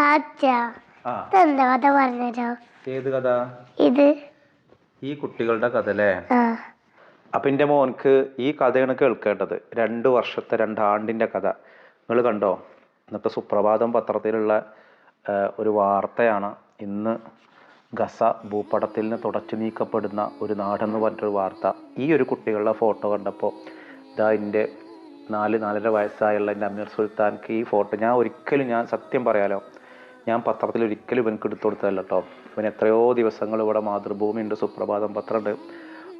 കഥ പറഞ്ഞോ ഏത് കഥ? ഇത്. ഈ കുട്ടികളുടെ കഥ അല്ലേ അപ്പൊ എന്റെ മോൻക്ക് ഈ കഥയാണ് കേൾക്കേണ്ടത്. രണ്ട് വർഷത്തെ രണ്ടാണ്ടിന്റെ കഥ. നിങ്ങൾ കണ്ടോ? ഇന്നത്തെ സുപ്രഭാതം പത്രത്തിലുള്ള ഒരു വാർത്തയാണ്. ഇന്ന് ഗസ ഭൂപടത്തിൽ നിന്ന് തുടച്ചു നീക്കപ്പെടുന്ന ഒരു നാടെന്ന് പറഞ്ഞൊരു വാർത്ത. ഈ ഒരു കുട്ടികളുടെ ഫോട്ടോ കണ്ടപ്പോൾ ഇതാ എന്റെ നാല് നാലര വയസ്സായുള്ള എന്റെ അമീർ സുൽത്താൻക്ക് ഈ ഫോട്ടോ. ഞാൻ ഒരിക്കലും ഞാൻ സത്യം പറയാലോ ഞാൻ പത്രത്തിൽ ഒരിക്കലും ഇവനക്ക് എടുത്തു കൊടുത്തതല്ല കേട്ടോ ഇവൻ എത്രയോ ദിവസങ്ങൾ ഇവിടെ മാതൃഭൂമിയുണ്ട് സുപ്രഭാതം പത്രമുണ്ട്.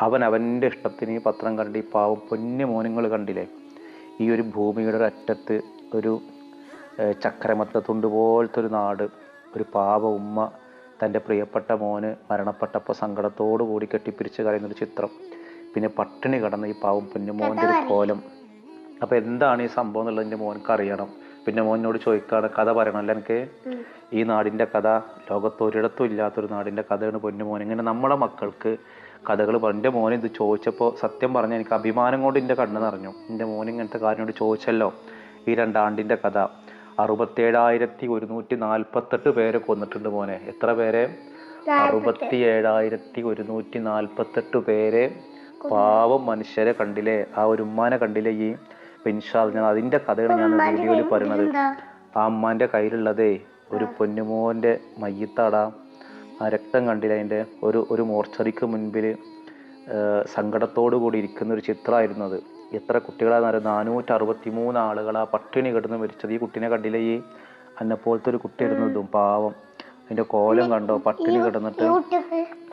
അവൻ അവന്റെ ഇഷ്ടത്തിന് ഈ പത്രം കണ്ട് ഈ പാവം പൊന്നു മോനുങ്ങൾ കണ്ടില്ലേ? ഈ ഒരു ഭൂമിയുടെ ഒരു അറ്റത്ത് ഒരു ചക്രമത്ത തുണ്ട് പോലത്തെ ഒരു നാട് ഒരു പാവ ഉമ്മ തന്റെ പ്രിയപ്പെട്ട മോന് മരണപ്പെട്ടപ്പോൾ സങ്കടത്തോടു കൂടി കെട്ടിപ്പിരിച്ച് കരയുന്നൊരു ചിത്രം. പിന്നെ പട്ടിണി കടന്ന ഈ പാവം പൊന്നു മോന്റെ ഒരു കോലം. അപ്പോൾ എന്താണ് ഈ സംഭവം എന്നുള്ളത് എന്റെ മോനക്ക് അറിയണം. പിന്നെ മോനോട് ചോദിക്കാണ് കഥ പറയണമല്ലോ എനിക്ക്. ഈ നാടിന്റെ കഥ ലോകത്ത് ഒരിടത്തും ഇല്ലാത്തൊരു നാടിന്റെ കഥയാണ് പൊന്നു മോൻ. ഇങ്ങനെ നമ്മളെ മക്കൾക്ക് കഥകൾ എന്റെ മോനെ ഇത് ചോദിച്ചപ്പോൾ സത്യം പറഞ്ഞാൽ എനിക്ക് അഭിമാനം കൊണ്ട് എന്റെ കണ്ണ് നിറഞ്ഞു. എന്റെ മോൻ ഇങ്ങനത്തെ കാര്യങ്ങളോട് ചോദിച്ചല്ലോ. ഈ രണ്ടാണ്ടിന്റെ കഥ. അറുപത്തേഴായിരത്തി ഒരുന്നൂറ്റി നാൽപ്പത്തെട്ട് പേരെ കൊന്നിട്ടുണ്ട് മോനെ. എത്ര പേരെ? അറുപത്തി ഏഴായിരത്തി ഒരുന്നൂറ്റി നാൽപ്പത്തെട്ട് പേരെ പാവം മനുഷ്യരെ കണ്ടില്ലേ? ആ ഒരു ഉമ്മാനെ കണ്ടില്ലേ ഈ പെൻഷാൽ ഞാൻ അതിന്റെ കഥയാണ് ഞാൻ വീഡിയോയിൽ പറയുന്നത് ആ അമ്മാന്റെ കയ്യിലുള്ളതേ ഒരു പൊന്നുമോന്റെ മയ്യത്താടാ. ആ രക്തം കണ്ടില്ല അതിന്റെ? ഒരു ഒരു മോർച്ചറിക്ക് മുൻപിൽ സങ്കടത്തോടു കൂടി ഇരിക്കുന്ന ഒരു ചിത്രമായിരുന്നു അത്. എത്ര കുട്ടികളായിരുന്നു അറിയാം? നാനൂറ്റി അറുപത്തി മൂന്ന് ആളുകൾ ആ പട്ടിണി കിടന്ന് മരിച്ചത്. ഈ കുട്ടീനെ കണ്ടില്ല ഈ അന്നെപ്പോലത്തെ ഒരു കുട്ടി ഇരുന്നതും പാവം. അതിന്റെ കോലം കണ്ടോ? പട്ടിണി കിടന്നിട്ട്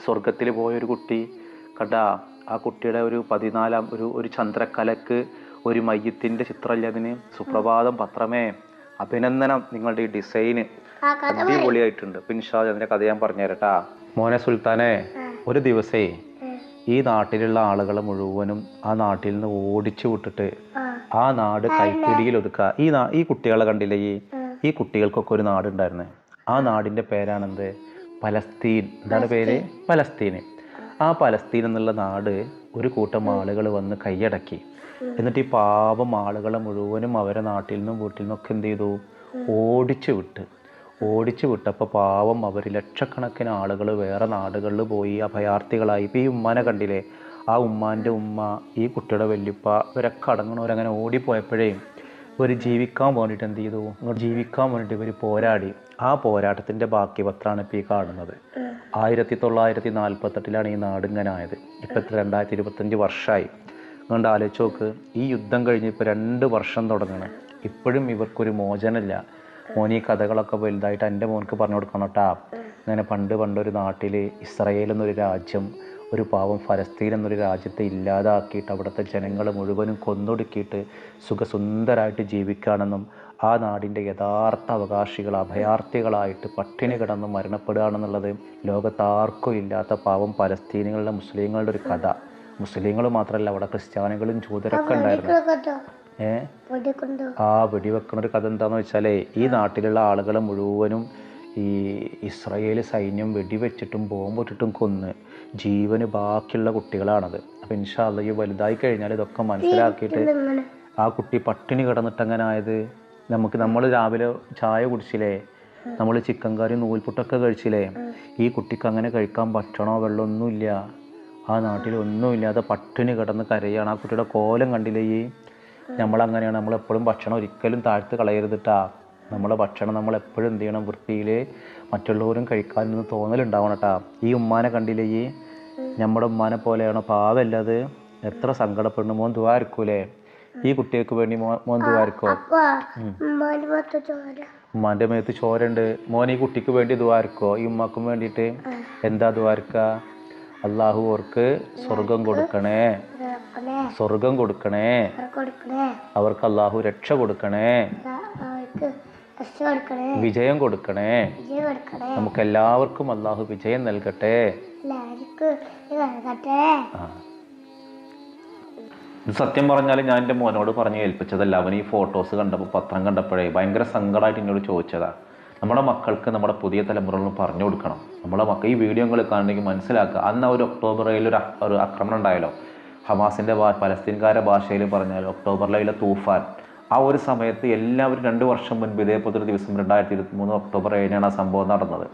സ്വർഗത്തിൽ പോയ ഒരു കുട്ടി. കണ്ടാ ആ കുട്ടിയുടെ ഒരു പതിനാലാം ഒരു ഒരു ചന്ദ്രക്കലക്ക് ഒരു മയ്യത്തിന്റെ ചിത്രമല്ലേ അതിന്? സുപ്രഭാതം പത്രമേ. അഭിനന്ദനം നിങ്ങളുടെ ഈ ഡിസൈന്. അടിപൊളിയായിട്ടുണ്ട്. പിൻഷാ അതിന്റെ കഥ ഞാൻ പറഞ്ഞുതരട്ടാ. മോനെ സുൽത്താനെ ഒരു ദിവസേ ഈ നാട്ടിലുള്ള ആളുകളെ മുഴുവനും ആ നാട്ടിൽ നിന്ന് ഓടിച്ചു വിട്ടിട്ട് ആ. നാട് കൈപ്പിടിയിൽ ഒതുക്കുക ഈ നാ ഈ കുട്ടികളെ കണ്ടില്ലേ ഈ? ഈ കുട്ടികൾക്കൊക്കെ ഒരു നാടുണ്ടായിരുന്നു. ആ നാടിന്റെ പേരാണെന്ത്? പലസ്തീൻ. എന്താണ് പേര്? പലസ്തീന്. ആ പലസ്തീൻ എന്നുള്ള നാട് ഒരു കൂട്ടം ആളുകൾ വന്ന് കൈയടക്കി. എന്നിട്ട് ഈ പാവം ആളുകളെ മുഴുവനും അവരെ നാട്ടിൽ നിന്നും വീട്ടിൽ നിന്നൊക്കെ എന്ത് ചെയ്തു? ഓടിച്ചു വിട്ട്. ഓടിച്ചു വിട്ടപ്പോൾ പാവം അവർ ലക്ഷക്കണക്കിന് ആളുകൾ വേറെ നാടുകളിൽ പോയി അഭയാർത്ഥികളായി. ഇപ്പോൾ ഈ ഉമ്മാനെ കണ്ടില്ലേ? ആ ഉമ്മാന്റെ ഉമ്മ ഈ കുട്ടിയുടെ വല്യപ്പ ഇവരൊക്കെ അടങ്ങണവരങ്ങനെ ഓടിപ്പോയപ്പോഴേ ഇവർ ജീവിക്കാൻ വേണ്ടിയിട്ട് എന്ത് ചെയ്തു? ജീവിക്കാൻ വേണ്ടിയിട്ട് ഇവർ പോരാടി. ആ പോരാട്ടത്തിന്റെ ബാക്കി പത്രമാണ് ഇപ്പോൾ ഈ കാണുന്നത്. ആയിരത്തി തൊള്ളായിരത്തി നാൽപ്പത്തെട്ടിലാണ് ഈ നാട് ഇങ്ങനെ ആയത്. ഇപ്പം രണ്ടായിരത്തി ഇരുപത്തഞ്ച് വർഷമായി അതുകൊണ്ട് ആലോചിച്ച് നോക്ക് ഈ യുദ്ധം കഴിഞ്ഞ് ഇപ്പോൾ രണ്ട് വർഷം തുടങ്ങണം ഇപ്പോഴും ഇവർക്കൊരു മോചനമില്ല. മോനി കഥകളൊക്കെ വലുതായിട്ട് എന്റെ മോനക്ക് പറഞ്ഞു കൊടുക്കണം കേട്ടാ. അങ്ങനെ പണ്ട് പണ്ടൊരു നാട്ടിൽ ഇസ്രയേൽ എന്നൊരു രാജ്യം ഒരു പാവം ഫലസ്തീൻ എന്നൊരു രാജ്യത്തെ ഇല്ലാതാക്കിയിട്ട് അവിടുത്തെ ജനങ്ങൾ മുഴുവനും കൊന്നൊടുക്കിയിട്ട് സുഖസുന്ദരായിട്ട് ജീവിക്കുകയാണെന്നും ആ നാടിന്റെ യഥാർത്ഥ അവകാശികൾ അഭയാർത്ഥികളായിട്ട് പട്ടിണി കിടന്ന് മരണപ്പെടുകയാണെന്നുള്ളത് ലോകത്താർക്കും ഇല്ലാത്ത പാവം പലസ്തീനുകളുടെ മുസ്ലിങ്ങളുടെ ഒരു കഥ. മുസ്ലിങ്ങൾ മാത്രമല്ല അവിടെ ക്രിസ്ത്യാനികളും ജൂതരൊക്കെ ഉണ്ടായിരുന്നു. ഏ? ആ വെടിവെക്കുന്ന ഒരു കഥ എന്താണെന്ന് വെച്ചാലേ ഈ നാട്ടിലുള്ള ആളുകൾ മുഴുവനും ഈ ഇസ്രയേൽ സൈന്യം വെടിവെച്ചിട്ടും ബോംബിട്ടിട്ടും കൊന്ന് ജീവന് ബാക്കിയുള്ള കുട്ടികളാണത്. അപ്പം ഇൻഷാല്ല ഈ വലുതായി കഴിഞ്ഞാൽ ഇതൊക്കെ മനസ്സിലാക്കിയിട്ട് ആ കുട്ടി പട്ടിണി കിടന്നിട്ട് അങ്ങനെ ആയത് നമുക്ക് നമ്മൾ രാവിലെ ചായ കുടിച്ചില്ലേ? നമ്മൾ ചിക്കൻ കറി നൂൽപുട്ടൊക്കെ കഴിച്ചില്ലേ? ഈ കുട്ടിക്ക് അങ്ങനെ കഴിക്കാൻ ഭക്ഷണമോ വെള്ളമൊന്നുമില്ല. ആ നാട്ടിൽ ഒന്നുമില്ലാതെ പട്ടിണി കിടന്ന് കരയാണ്. ആ കുട്ടിയുടെ കോലം കണ്ടില്ലേ ഈ? നമ്മളങ്ങനെയാണ്. നമ്മളെപ്പോഴും ഭക്ഷണം ഒരിക്കലും താഴ്ത്ത് കളയരുതിട്ടാ. നമ്മളെ ഭക്ഷണം നമ്മൾ എപ്പോഴും എന്ത് ചെയ്യണം? വൃത്തിയിൽ മറ്റുള്ളവരും കഴിക്കാനൊന്ന് തോന്നലുണ്ടാവണം കേട്ടാ ഈ ഉമ്മാനെ കണ്ടില്ലേ ഈ? നമ്മുടെ ഉമ്മാനെ പോലെയാണോ? പാവല്ലത്. എത്ര സങ്കടപ്പെടുന്നു. മോൻ ദുവാരിക്കൂലേ ഈ കുട്ടികൾക്ക് വേണ്ടി മോൻ ദുവാരിക്കോ ഉമ്മാന്റെ മേത്ത് ചോരണ്ട്. മോൻ ഈ കുട്ടിക്ക് വേണ്ടി ദുവാരിക്കോ ഈ ഉമ്മാക്കും വേണ്ടിയിട്ട് എന്താ ദ്വാരക്ക അള്ളാഹു ഓർക്ക് സ്വർഗം കൊടുക്കണേ. സ്വർഗം കൊടുക്കണേ. അവർക്ക് അള്ളാഹു രക്ഷ കൊടുക്കണേ. അവർക്ക് വിജയം കൊടുക്കണേ. നമുക്ക് എല്ലാവർക്കും അള്ളാഹു വിജയം നൽകട്ടെ. സത്യം പറഞ്ഞാൽ ഞാൻ എന്റെ മോനോട് പറഞ്ഞ് ഏൽപ്പിച്ചതല്ല. അവൻ ഈ ഫോട്ടോസ് കണ്ടപ്പോൾ പത്രം കണ്ടപ്പോഴേ ഭയങ്കര സങ്കടമായിട്ട് എന്നോട് ചോദിച്ചതാ. നമ്മുടെ മക്കൾക്ക് നമ്മുടെ പുതിയ തലമുറകളും പറഞ്ഞു കൊടുക്കണം. നമ്മുടെ മക്കൾ ഈ വീഡിയോ കാണണമെങ്കിൽ മനസ്സിലാക്കുക. അന്ന് ഒരു ഒക്ടോബറിൽ ഒരു ഒരു ആക്രമണം ഉണ്ടായല്ലോ. ഹമാസിന്റെ ഭാ പലസ്തീൻകാരുടെ ഭാഷയിൽ പറഞ്ഞാൽ ഒക്ടോബറിലെ തൂഫാൻ. ആ ഒരു സമയത്ത് എല്ലാവരും രണ്ട് വർഷം മുൻപ് ഇതേപോലത്തെ ഒരു ദിവസം രണ്ടായിരത്തി ഇരുപത്തി മൂന്ന് ഒക്ടോബർ ഏഴിനാണ് ആ സംഭവം നടന്നത്.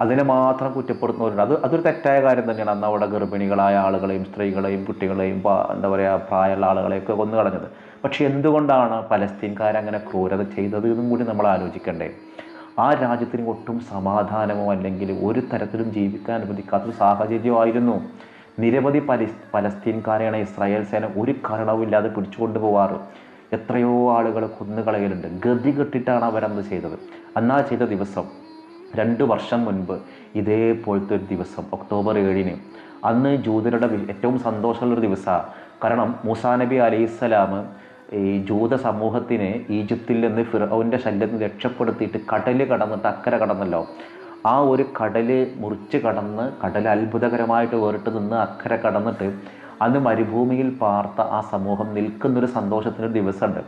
അതിനെ മാത്രം കുറ്റപ്പെടുത്തുന്നവരുണ്ട്. അത് അതൊരു തെറ്റായ കാര്യം തന്നെയാണ് അന്ന് അവിടെ ഗർഭിണികളായ ആളുകളെയും സ്ത്രീകളെയും കുട്ടികളെയും എന്താ പറയുക പ്രായമുള്ള ആളുകളെയൊക്കെ കൊന്നു കളഞ്ഞത്. പക്ഷേ എന്തുകൊണ്ടാണ് പലസ്തീൻകാരങ്ങനെ ക്രൂരത ചെയ്തത് എന്നും കൂടി നമ്മൾ ആലോചിക്കണ്ടേ? ആ രാജ്യത്തിന് ഒട്ടും സമാധാനമോ അല്ലെങ്കിൽ ഒരു തരത്തിലും ജീവിക്കാൻ അനുവദിക്കാത്തൊരു സാഹചര്യമായിരുന്നു നിരവധി പലസ് പലസ്തീൻകാരെയാണ് ഇസ്രായേൽ സേന ഒരു കാരണവുമില്ലാതെ പിടിച്ചുകൊണ്ടു പോവാറ്. എത്രയോ ആളുകൾ കൊന്നുകളയലുണ്ട്. ഗതി കെട്ടിട്ടാണ് അവരന്ന് ചെയ്തത്. അന്നാ ചെയ്ത ദിവസം രണ്ട് വർഷം മുൻപ് ഇതേപോലത്തെ ഒരു ദിവസം ഒക്ടോബർ ഏഴിന്. അന്ന് ജൂതരുടെ ഏറ്റവും സന്തോഷമുള്ളൊരു ദിവസമാണ് കാരണം മൂസാ നബി അലൈഹിസ്സലാം ഈ ജൂത സമൂഹത്തിനെ ഈജിപ്തിൽ നിന്ന് ഫിറോവിന്റെ ശല്യത്തിൽ രക്ഷപ്പെടുത്തിയിട്ട് കടൽ കടന്നിട്ട് അക്കരെ കടന്നല്ലോ. ആ ഒരു കടൽ മുറിച്ച് കടന്ന് കടൽ അത്ഭുതകരമായിട്ട് വേറിട്ട് നിന്ന് അക്കരെ കടന്നിട്ട് അന്ന് മരുഭൂമിയിൽ പാർത്ത ആ സമൂഹം നിൽക്കുന്നൊരു സന്തോഷത്തിന്റെ ഒരു ദിവസമുണ്ട്.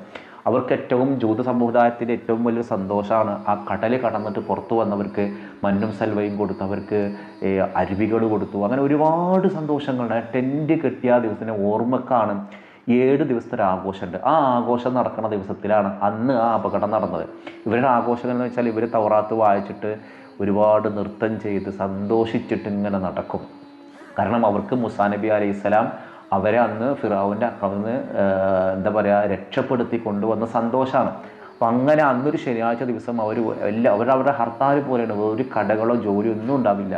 അവർക്ക് ഏറ്റവും ജൂത സമുദായത്തിന്റെ ഏറ്റവും വലിയൊരു സന്തോഷമാണ് ആ കടൽ കടന്നിട്ട് പുറത്തു വന്നവർക്ക് മഞ്ഞും സൽവയും കൊടുത്തു അവർക്ക് അരുവികൾ കൊടുത്തു. അങ്ങനെ ഒരുപാട് സന്തോഷങ്ങളുണ്ട്. ടെന്റ് കെട്ടിയ ആ ദിവസത്തിന്റെ ഓർമ്മക്കാണ് ഏഴ് ദിവസത്തെ ഒരു ആഘോഷമുണ്ട്. ആ ആഘോഷം നടക്കുന്ന ദിവസത്തിലാണ് അന്ന് ആ അപകടം നടന്നത്. ഇവരുടെ ആഘോഷം എന്ന് വെച്ചാൽ ഇവർ തവറാത്ത് വായിച്ചിട്ട് ഒരുപാട് നൃത്തം ചെയ്ത് സന്തോഷിച്ചിട്ട് ഇങ്ങനെ നടക്കും. കാരണം അവർക്ക് മുസാ നബി അലൈഹിസ്സലാം അവരെ അന്ന് ഫിറാവിന്റെ അക്രമന്ന് എന്താ പറയുക രക്ഷപ്പെടുത്തി കൊണ്ടുവന്ന സന്തോഷമാണ് അപ്പം അങ്ങനെ അന്നൊരു ശനിയാഴ്ച ദിവസം അവർ എല്ലാ അവർ അവരുടെ ഹർത്താൽ പോലെയാണ്. ഒരു കടകളോ ജോലിയോ ഒന്നും ഉണ്ടാവില്ല.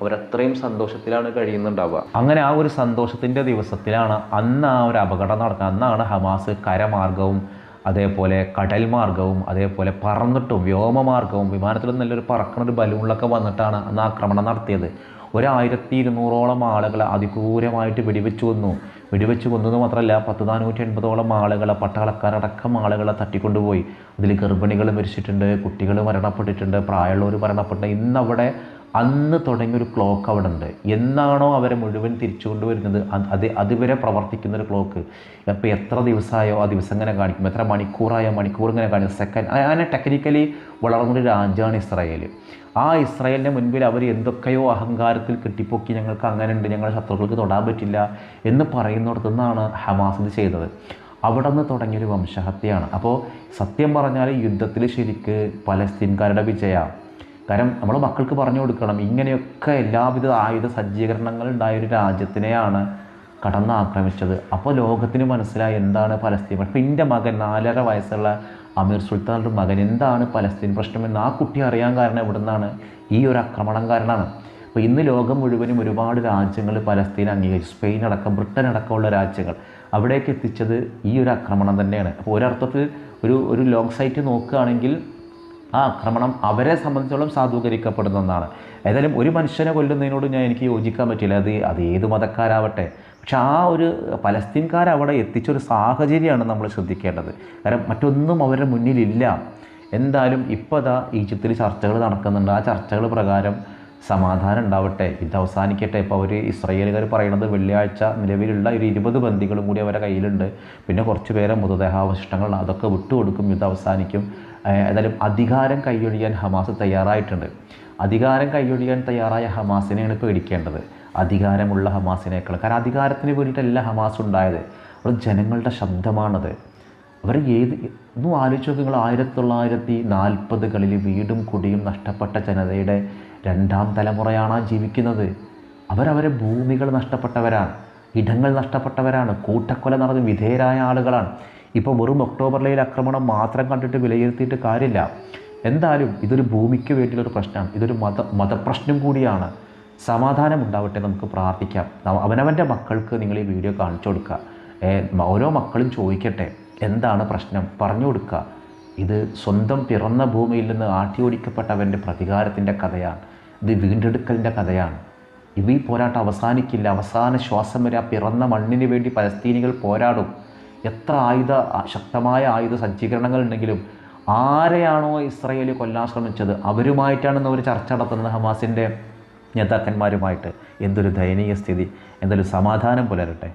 അവരത്രയും സന്തോഷത്തിലാണ് കഴിയുന്നുണ്ടാവുക. അങ്ങനെ ആ ഒരു സന്തോഷത്തിന്റെ ദിവസത്തിലാണ് അന്ന് ആ ഒരു അപകടം നടക്കുക അന്നാണ് ഹമാസ് കരമാർഗവും അതേപോലെ കടൽ മാർഗവും അതേപോലെ പറന്നിട്ടും വ്യോമമാർഗവും വിമാനത്തിൽ നല്ലൊരു പറക്കണ ഒരു ബലൂണിലൊക്കെ വന്നിട്ടാണ് അന്ന് ആക്രമണം നടത്തിയത്. ഒരായിരത്തി ഇരുന്നൂറോളം ആളുകളെ അതിക്രൂരമായിട്ട് വെടിവെച്ചു കൊന്നു വെടിവെച്ച് കൊന്നത് മാത്രമല്ല പത്ത് നാനൂറ്റി എൺപതോളം ആളുകളെ പട്ടാളക്കാരടക്കം ആളുകളെ തട്ടിക്കൊണ്ടുപോയി. അതിൽ ഗർഭിണികൾ മരിച്ചിട്ടുണ്ട് കുട്ടികൾ മരണപ്പെട്ടിട്ടുണ്ട് പ്രായമുള്ളവർ മരണപ്പെട്ടിട്ടുണ്ട്. ഇന്നവിടെ അന്ന് തുടങ്ങിയൊരു ക്ലോക്ക് അവിടെ ഉണ്ട് എന്നാണോ അവരെ മുഴുവൻ തിരിച്ചു കൊണ്ടുവരുന്നത്? അത് അത് അതുവരെ പ്രവർത്തിക്കുന്ന ഒരു ക്ലോക്ക്. അപ്പോൾ എത്ര ദിവസമായോ ആ ദിവസം ഇങ്ങനെ കാണിക്കും. എത്ര മണിക്കൂറായോ മണിക്കൂർ ഇങ്ങനെ കാണിക്കും. സെക്കൻഡ് അങ്ങനെ ടെക്നിക്കലി വളർന്നൊരു രാജ്യമാണ് ഇസ്രായേൽ ആ ഇസ്രായേലിന്റെ മുൻപിൽ അവർ എന്തൊക്കെയോ അഹങ്കാരത്തിൽ കെട്ടിപ്പൊക്കി ഞങ്ങൾക്ക് അങ്ങനെ ഉണ്ട് ഞങ്ങളുടെ ശത്രുക്കൾക്ക് തൊടാൻ പറ്റില്ല എന്ന് പറയുന്നിടത്തു നിന്നാണ് ഹമാസ് ഇത് ചെയ്തത്. അവിടെ നിന്ന് തുടങ്ങിയൊരു വംശഹത്യയാണ്. അപ്പോൾ സത്യം പറഞ്ഞാൽ യുദ്ധത്തിൽ ശരിക്ക് പലസ്തീൻകാരുടെ വിജയ. കാരണം നമ്മൾ മക്കൾക്ക് പറഞ്ഞു കൊടുക്കണം ഇങ്ങനെയൊക്കെ എല്ലാവിധ ആയുധ സജ്ജീകരണങ്ങൾ ഉണ്ടായ ഒരു രാജ്യത്തിനെയാണ് കടന്ന് ആക്രമിച്ചത്. അപ്പോൾ ലോകത്തിന് മനസ്സിലായി എന്താണ് പലസ്തീൻ പ്രശ്നം. എന്റെ മകൻ നാലര വയസ്സുള്ള അമീർ സുൽത്താന്റെ മകൻ എന്താണ് പലസ്തീൻ പ്രശ്നം എന്ന് ആ കുട്ടി അറിയാൻ കാരണം എവിടെ നിന്നാണ് ഈ ഒരു ആക്രമണം കാരണമാണ്. അപ്പോൾ ഇന്ന് ലോകം മുഴുവനും ഒരുപാട് രാജ്യങ്ങൾ പലസ്തീൻ അംഗീകരിച്ചു. സ്പെയിൻ അടക്കം ബ്രിട്ടൻ അടക്കമുള്ള രാജ്യങ്ങൾ അവിടേക്ക് എത്തിച്ചത് ഈ ഒരു ആക്രമണം തന്നെയാണ്. അപ്പോൾ ഒരർത്ഥത്തിൽ ഒരു ഒരു ലോങ് സൈറ്റ് നോക്കുകയാണെങ്കിൽ ആ ആക്രമണം അവരെ സംബന്ധിച്ചോളം സാധൂകരിക്കപ്പെടുന്ന ഒന്നാണ്. ഏതായാലും ഒരു മനുഷ്യനെ കൊല്ലുന്നതിനോട് ഞാൻ എനിക്ക് യോജിക്കാൻ പറ്റില്ല. അത് അത് ഏത് മതക്കാരാവട്ടെ. പക്ഷെ ആ ഒരു പലസ്തീൻകാർ അവിടെ എത്തിച്ചൊരു സാഹചര്യമാണ് നമ്മൾ ശ്രദ്ധിക്കേണ്ടത്. കാരണം മറ്റൊന്നും അവരുടെ മുന്നിലില്ല. എന്തായാലും ഇപ്പോൾ അതാ ഈജിപ്തിൽ ചർച്ചകൾ നടക്കുന്നുണ്ട്. ആ ചർച്ചകൾ പ്രകാരം സമാധാനം ഉണ്ടാവട്ടെ. ഇത് അവസാനിക്കട്ടെ. ഇപ്പോൾ അവർ ഇസ്രയേലുകാർ പറയുന്നത് വെള്ളിയാഴ്ച നിലവിലുള്ള ഒരു ഇരുപത് ബന്ദികളും കൂടി അവരുടെ കയ്യിലുണ്ട്. പിന്നെ കുറച്ച് പേരെ മൃതദേഹാവശിഷ്ടങ്ങൾ അതൊക്കെ വിട്ടുകൊടുക്കും. ഇത് അവസാനിക്കും. ഏതായാലും അധികാരം കൈയൊഴിയാൻ ഹമാസ് തയ്യാറായിട്ടുണ്ട്. അധികാരം കൈയൊഴിയാൻ തയ്യാറായ ഹമാസിനെയാണ് പേടിക്കേണ്ടത് അധികാരമുള്ള ഹമാസിനേക്കാൾ. കാരണം അധികാരത്തിന് വേണ്ടിയിട്ടല്ല ഹമാസ് ഉണ്ടായത്. അവർ ജനങ്ങളുടെ ശബ്ദമാണത്. അവർ ഏത് ഒന്നും ആലോചിച്ച് നോക്ക്. നിങ്ങൾ ആയിരത്തി തൊള്ളായിരത്തി നാൽപ്പതുകളിൽ വീടും കുടിയും നഷ്ടപ്പെട്ട ജനതയുടെ രണ്ടാം തലമുറയാണ് ജീവിക്കുന്നത്. അവരവരെ ഭൂമികൾ നഷ്ടപ്പെട്ടവരാണ് ഇടങ്ങൾ നഷ്ടപ്പെട്ടവരാണ് കൂട്ടക്കൊല നടന്ന് വിധേയരായ ആളുകളാണ്. ഇപ്പോൾ വെറും ഒക്ടോബറിലെ ആക്രമണം മാത്രം കണ്ടിട്ട് വിലയിരുത്തിയിട്ട് കാര്യമില്ല. എന്തായാലും ഇതൊരു ഭൂമിക്ക് വേണ്ടിയുള്ളൊരു പ്രശ്നമാണ് ഇതൊരു മത മതപ്രശ്നം കൂടിയാണ്. സമാധാനം ഉണ്ടാവട്ടെ നമുക്ക് പ്രാർത്ഥിക്കാം. അവനവന്റെ മക്കൾക്ക് നിങ്ങൾ ഈ വീഡിയോ കാണിച്ചു കൊടുക്കുക. ഓരോ മക്കളും ചോദിക്കട്ടെ എന്താണ് പ്രശ്നം? പറഞ്ഞു കൊടുക്കുക. ഇത് സ്വന്തം പിറന്ന ഭൂമിയിൽ നിന്ന് ആട്ടിയോടിക്കപ്പെട്ടവന്റെ പ്രതികാരത്തിന്റെ കഥയാണ്. ഇത് വീണ്ടെടുക്കലിന്റെ കഥയാണ്. ഇവ ഈ പോരാട്ടം അവസാനിക്കില്ല. അവസാന ശ്വാസം വരെ ആ പിറന്ന മണ്ണിന് വേണ്ടി പലസ്തീനികൾ പോരാടും. എത്ര ആയുധ ശക്തമായ ആയുധ സജ്ജീകരണങ്ങൾ ഉണ്ടെങ്കിലും ആരെയാണോ ഇസ്രയേൽ കൊല്ലാൻ ശ്രമിച്ചത്? അവരുമായിട്ടാണ് അവർ ചർച്ച നടത്തുന്നത് ഹമാസിന്റെ നേതാക്കന്മാരുമായിട്ട്. എന്തൊരു ദയനീയ സ്ഥിതി. എന്തൊരു സമാധാനം പുലരട്ടെ.